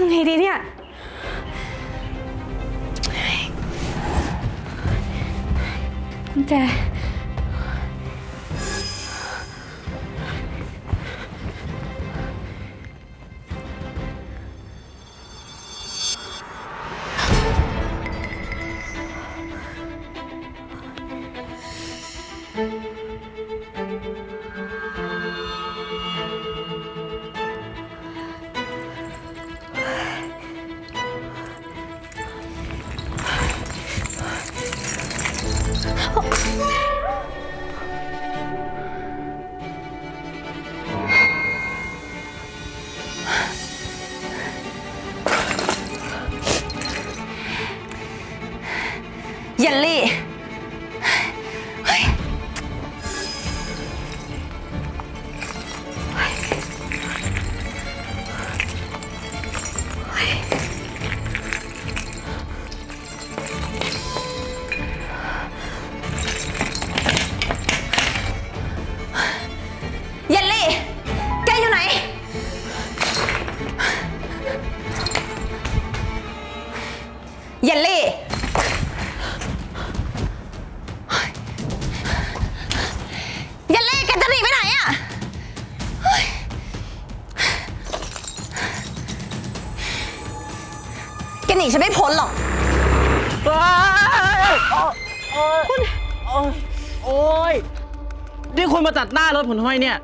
ำไงดีเนี่ยกุญแจ เยลลี่ เยลลี่แกจะหนีไปไหนอะเฮ้ยแกหนีฉันไม่พ้นหรอก คุณโอ้ยนี่คุณมาตัดหน้ารถผมทำไมเนี่ย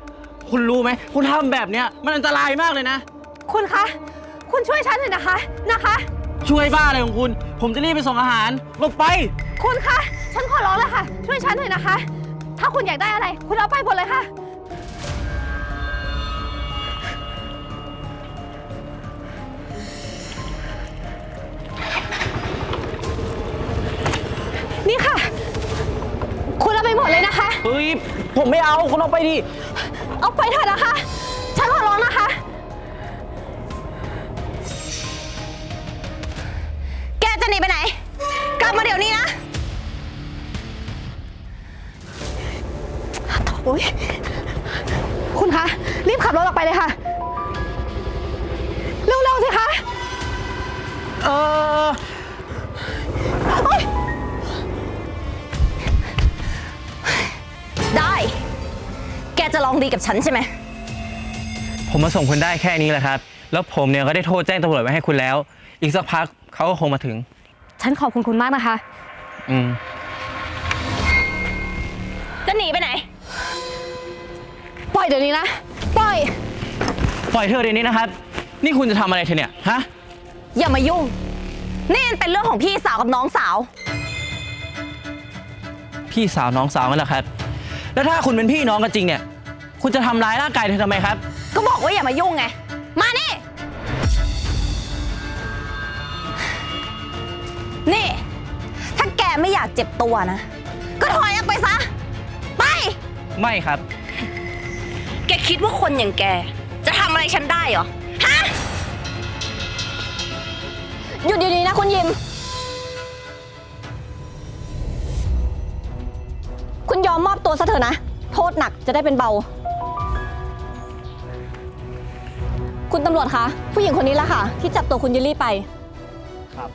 คุณรู้ไหม คุณทำแบบเนี้ยมันอันตรายมากเลยนะ คุณคะ คุณช่วยฉันหน่อยนะคะ นะคะ ช่วยบ้าอะไรของคุณ ผมจะรีบไปส่งอาหารหลบไป คุณคะ ฉันขอร้องเลยค่ะ ช่วยฉันหน่อยนะคะ ถ้าคุณอยากได้อะไร คุณเอาไปหมดเลยค่ะ นี่ค่ะ คุณเอาไปหมดเลยนะคะ เฮ้ย ผมไม่เอาคุณเอาไปดิ เอาไปเถอะนะคะ ฉันขอร้องนะคะ จะหนีไปไหน กลับมาเดี๋ยวนี้นะโอ๊ยคุณคะ รีบขับรถออกไปเลยค่ะ เร็วๆสิคะ เออโอ๊ยได้ แกจะลองดีกับฉันใช่ไหม ผมมาส่งคุณได้แค่นี้แหละครับ แล้วผมเนี่ยก็ได้โทรแจ้งตำรวจไว้ให้คุณแล้ว อีกสักพักเขาก็คงมาถึง ฉันขอบคุณคุณมากนะคะ อืม จะหนีไปไหน ปล่อยเดี๋ยวนี้นะ ปล่อย ปล่อยเธอเดี๋ยวนี้นะครับ นี่คุณจะทำอะไรเธอเนี่ย ฮะ อย่ามายุ่ง นี่มันเป็นเรื่องของพี่สาวกับน้องสาว พี่สาวน้องสาวนั่นแหละครับ แล้วถ้าคุณเป็นพี่น้องกันจริงเนี่ย คุณจะทำร้ายร่างกายเธอทำไมครับ ก็บอกว่าอย่ามายุ่งไงาแกไม่อยากเจ็บตัวนะ ก็ถอยออกไปซะ ไป ไม่ครับ แกคิดว่าคนอย่างแก จะทำอะไรฉันได้เหรอ ฮะ หยุดดีๆนะคุณยิม คุณยอมมอบตัวซะเถอะนะ โทษหนักจะได้เป็นเบา คุณตำรวจคะ ผู้หญิงคนนี้แหละค่ะ ที่จับตัวคุณยิลลี่ไป ครับ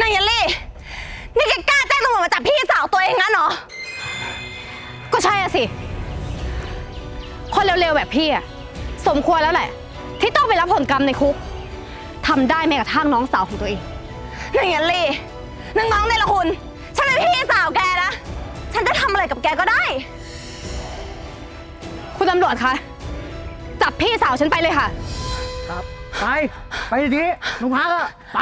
นายยัลลี่ นี่แกกล้าแจ้งตำรวจมาจับพี่สาวตัวเองงั้นเหรอ ก็ใช่อะสิ คนเร็วๆแบบพี่อะสมควรแล้วแหละ ที่ต้องไปรับผลกรรมในคุกทำได้แม้กระทั่งน้องสาวของตัวเองนายยัลลี่นางน้องในละคุณ ฉันเป็นพี่สาวแกนะ ฉันจะทำอะไรกับแกก็ได้ คุณตำรวจคะ จับพี่สาวฉันไปเลยค่ะครับไป ไปดีๆโรงพักอะไป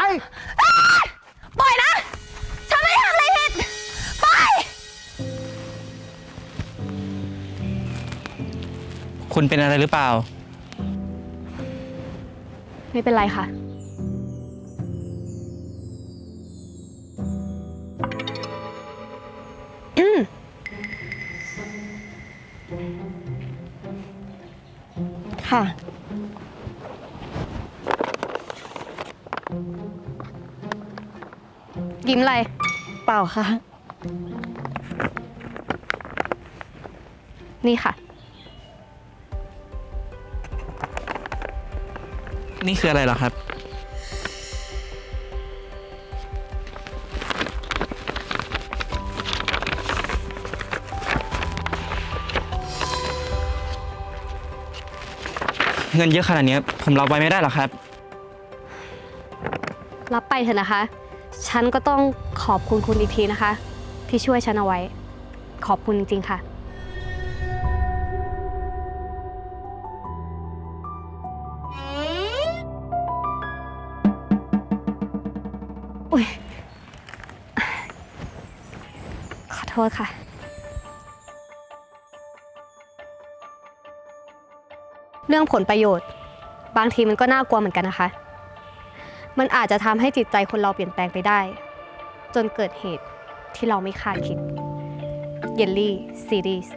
คุณเป็นอะไรหรือเปล่า ไม่เป็นไรค่ะ ค่ะ ยิ้มอะไร เปล่าค่ะ นี่ค่ะ นี่คืออะไรหรอครับ เงินเยอะขนาดนี้ผมรับไว้ไม่ได้หรอครับ รับไปเถอะนะคะ ฉันก็ต้องขอบคุณคุณอีกทีนะคะ ที่ช่วยฉันเอาไว้ ขอบคุณจริงๆค่ะ อุ๊ยขอโทษค่ะ เรื่องผลประโยชน์ บางทีมันก็น่ากลัวเหมือนกันนะคะ มันอาจจะทำให้จิตใจคนเราเปลี่ยนแปลงไปได้ จนเกิดเหตุที่เราไม่คาดคิด เยลลี่ซีรีส์